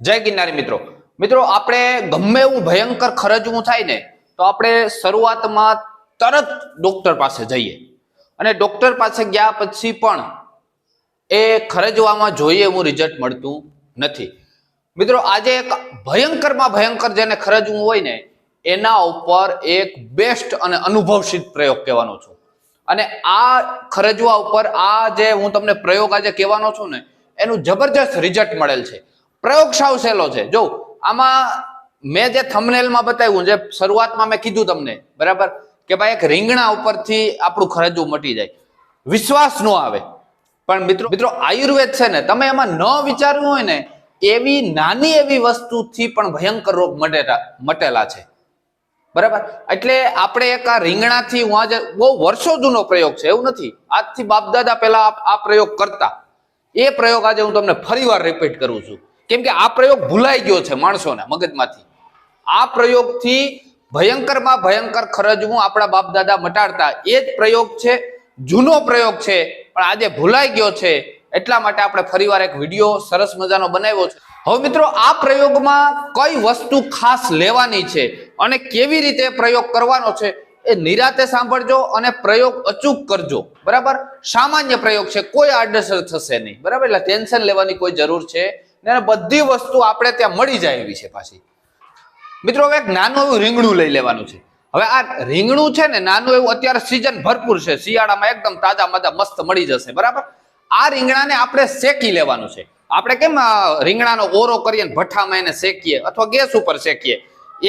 જય ગિરનારી મિત્રો. મિત્રો, આપણે ગમે એવું ભયંકર ખરજવું થાય ને, તો આપણે શરૂઆતમાં તરત ડોક્ટર પાસે જઈએ. અને ડોક્ટર પાસે ગયા પછી પણ એ ખરજવામાં જોઈએ એવું રિઝલ્ટ મળતું નથી. મિત્રો, આજે એક ભયંકરમાં ભયંકર જેને ખરજવું હોય ને, એના ઉપર એક બેસ્ટ અને અનુભવસિત પ્રયોગ કહેવાનો છું. અને આ ખરજવા ઉપર આ જે હું તમને પ્રયોગ આજે કહેવાનો છું ને, એનું જબરજસ્ત રિઝલ્ટ મળેલ છે. પ્રયોગ સાવ સહેલો છે. જો, આમાં મેં જે થમનેલમાં બતાવ્યું, જે શરૂઆતમાં મેં કીધું તમને, બરાબર? કે ભાઈ એક રીંગણા ઉપરથી આપણું ખરજવું મટી જાય. વિશ્વાસ ન આવે. પણ મિત્રો મિત્રો, આયુર્વેદ છે ને, તમે એમાં ન વિચારવું હોય ને, એવી નાની એવી વસ્તુથી પણ ભયંકર રોગ મટેલા મટેલા છે. બરાબર? એટલે આપણે એક આ રીંગણાથી હું આજે બહુ વર્ષો જૂનો પ્રયોગ છે, એવું નથી. આજથી બાપદાદા પહેલા આ- પ્રયોગ કરતા. એ પ્રયોગ આજે હું તમને ફરીવાર રિપીટ કરું છું. કેમ કે આ પ્રયોગ ભૂલાઈ ગયો છે માણસોના મગજમાંથી. આ પ્રયોગથી ભયંકરમાં ભયંકર ખરજવું આપણા બાપ દાદા મટાડતા. એ જ પ્રયોગ છે, જૂનો પ્રયોગ છે, પણ આજે ભૂલાઈ ગયો છે. એટલા માટે આપણે ફરીવાર એક વીડિયો સરસ મજાનો બનાવ્યો છે. હવે મિત્રો, આ પ્રયોગમાં કઈ વસ્તુ ખાસ લેવાની છે અને કેવી રીતે પ્રયોગ કરવાનો છે એ નિરાતે સાંભળજો અને પ્રયોગ અચૂક કરજો. બરાબર? સામાન્ય પ્રયોગ છે, કોઈ આડઅસર થશે નહીં. બરાબર? એટલે ટેન્શન લેવાની કોઈ જરૂર છે અને બધી વસ્તુ આપણે ત્યાં મળી જાય એવી છે પાછી. મિત્રો, હવે એક નાનું એવું રીંગણું લઈ લેવાનું છે. હવે આ રીંગણું છે ને, નાનું એવું અત્યારે સિઝન ભરપૂર છે. શિયાળામાં એકદમ તાજા માજા મસ્ત મળી જશે, બરાબર? આ રીંગણાને આપણે શેકી લેવાનું છે. આપણે કેમ રીંગણાનો ઓરો કરીએ ભઠ્ઠામાં એને શેકીએ અથવા ગેસ ઉપર શેકીએ?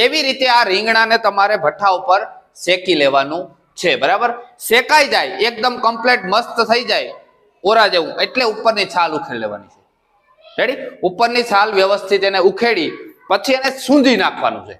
એવી રીતે આ રીંગણાને તમારે ભઠ્ઠા ઉપર શેકી લેવાનું છે, બરાબર? શેકાઈ જાય, એકદમ કમ્પ્લેટ મસ્ત થઈ જાય, ઓરા જેવું. એટલે ઉપરની છાલ ઉખેડી લેવાની છે. રેડી ઉપરની છાલ વ્યવસ્થિત એને ઉખેડી, પછી એને સૂંધી નાખવાનું છે.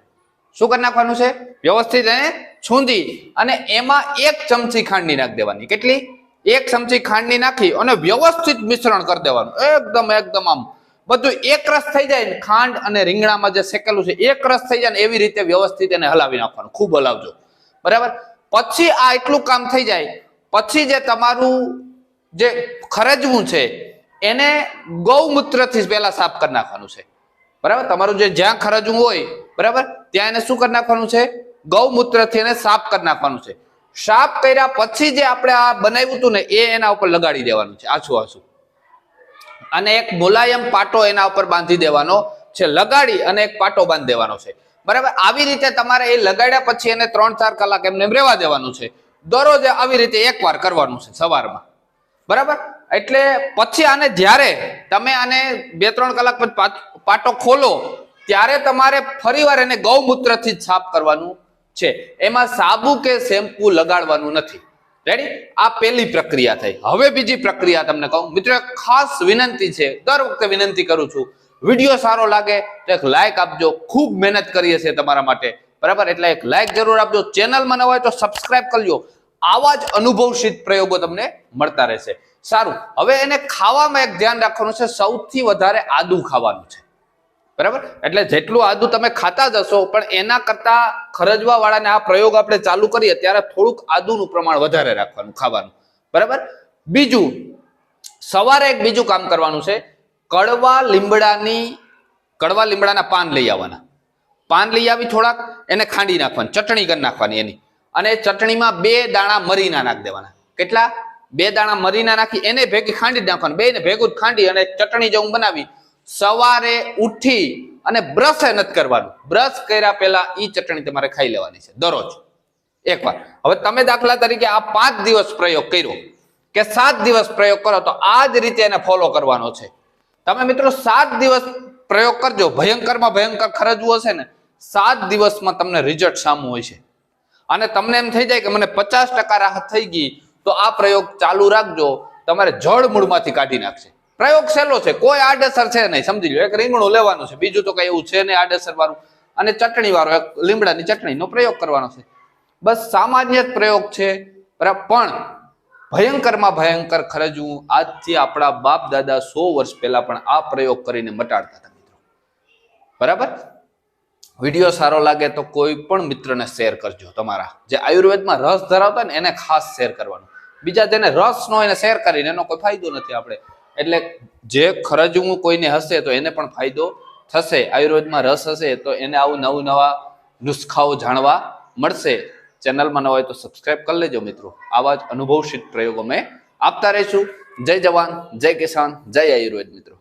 શું કરી નાખવાનું છે? વ્યવસ્થિત એને છૂંદી અને એમાં એક ચમચી ખાંડની નાખી દેવાની. કેટલી? એક ચમચી ખાંડની નાખી અને વ્યવસ્થિત મિશ્રણ કરી દેવાનું. એકદમ એકદમ આમ. બધું એક રસ થઈ જાય ને ખાંડ અને રીંગણામાં જે શેકેલું છે, એક રસ થઈ જાય ને એવી રીતે વ્યવસ્થિત એને હલાવી નાખવાનું. ખૂબ હલાવજો. બરાબર? પછી આ એટલું કામ થઈ જાય. પછી જે તમારું જે ખરજવું છે એને ગૌમૂત્રથી પહેલા સાફ કરી નાખવાનું છે. બરાબર? તમારું જે જ્યાં ખરજવું હોય, બરાબર? ત્યાં એને શું કરી નાખવાનું છે? ગૌમૂત્રથી એને સાફ કરી નાખવાનું છે. સાફ કર્યા પછી જે આપણે આ બનાવ્યું હતું ને, એ એના ઉપર લગાડી દેવાનું છે. આછું આછું. અને એક મુલાયમ પાટો એના ઉપર બાંધી દેવાનો છે. લગાડી અને એક પાટો બાંધી દેવાનો છે. બરાબર? આવી રીતે તમારે એ લગાડ્યા પછી એને ત્રણ ચાર કલાક એમને એમ રહેવા દેવાનું છે. દરરોજ આવી રીતે એકવાર કરવાનું છે, સવારમાં. બરાબર? એટલે પછી આને જ્યારે તમે આને બે ત્રણ કલાક પછી પાટો ખોલો, ત્યારે તમારે ફરીવાર એને ગૌમૂત્રથી સાફ કરવાનું છે. એમાં સાબુ કે શેમ્પુ લગાડવાનું નથી. રેડી આ પહેલી પ્રક્રિયા થઈ. હવે બીજી પ્રક્રિયા તમને કહું. મિત્રો ખાસ વિનંતી છે. દર વખતે વિનંતી કરું છું. વીડિયો સારો લાગે તો એક લાઇક આપજો. ખૂબ મહેનત કરીએ છીએ તમારા માટે. બરાબર? એટલે એક લાઇક જરૂર આપજો. ચેનલમાં ન હોય તો સબસ્ક્રાઇબ કરજો. આવા જ અનુભવસિદ્ધ પ્રયોગો તમને મળતા રહેશે. સારું, હવે એને ખાવામાં એક ધ્યાન રાખવાનું છે, સૌથી વધારે આદુ ખાવાનું છે. બરાબર? એટલે જેટલું આદુ તમે ખાતા જશો પણ એના કરતા ખરજવા વાળાને આ પ્રયોગ આપણે ચાલુ કરીએ, ત્યારે થોડુંક આદુનું પ્રમાણ વધારે રાખવાનું, ખાવાનું. બરાબર? બીજું, સવારે એક બીજું કામ કરવાનું છે, કડવા લીમડાની, કડવા લીમડાના પાન લઈ આવવાના. પાન લઈ આવી થોડાક, એને ખાંડી નાખવાની, ચટણી કરી નાખવાની એની. અને ચટણીમાં બે દાણા મરીના નાખી દેવાના. કેટલા? બે દાણા મરીના નાખી, એને ભેગી ખાંડી નાખવાનું. બે ને ભેગું ખાંડી અને ચટણી જેવું બનાવી. સવારે ઉઠી અને બ્રશ નથી કરવાનું. બ્રશ કર્યા પહેલા એ ચટણી તમારે ખાઈ લેવાની છે, દરરોજ. એકવાર. હવે તમે દાખલા તરીકે આ પાંચ દિવસ પ્રયોગ કર્યો કે સાત દિવસ પ્રયોગ કરો તો આ જ રીતે એને ફોલો કરવાનો છે. તમે મિત્રો સાત દિવસ પ્રયોગ કરજો. ભયંકરમાં ભયંકર ખરજવું હશે ને. સાત દિવસમાં તમને રિઝલ્ટ સામું હોય છે. અને તમને એમ થઈ જાય કે મને પચાસ ટકા રાહત થઈ ગઈ, તો આ પ્રયોગ ચાલુ રાખજો. તમારે જળ મૂળમાંથી કાઢી નાખશે. પ્રયોગ સહેલો છે, કોઈ આડઅસર છે નહીં, સમજી લો એક રીંગણું લેવાનું છે, બીજું તો કઈ એવું છે નહીં આડઅસર વાળું. અને ચટણી વાળો એક લીમડાની ચટણીનો પ્રયોગ કરવાનો છે. બસ સામાન્ય જ પ્રયોગ છે બરાબર પણ ભયંકરમાં ભયંકર ખરજવું. આજથી આપણા બાપ દાદા સો વર્ષ પહેલા પણ આ પ્રયોગ કરીને મટાડતા હતા મિત્રો. બરાબર? વીડિયો સારો લાગે તો કોઈ પણ મિત્રને શેર કરજો તમારા. જે આયુર્વેદમાં રસ ધરાવતા ને એને ખાસ શેર કરવાનું. બીજા જેને રસ નો એને શેર કરીને એનો કોઈ ફાયદો નથી આપણે. એટલે જે ખરજવું કોઈને હશે તો એને પણ ફાયદો થશે. આયુર્વેદમાં રસ હશે તો એને આવું નવું નવા નુસ્ખાઓ જાણવા મળશે. ચેનલમાં ન હોય તો સબસ્ક્રાઇબ કરી લેજો મિત્રો. આવા જ અનુભવશીત પ્રયોગો અમે આપતા રહીશું. જય જવાન, જય કિસાન, જય આયુર્વેદ મિત્રો.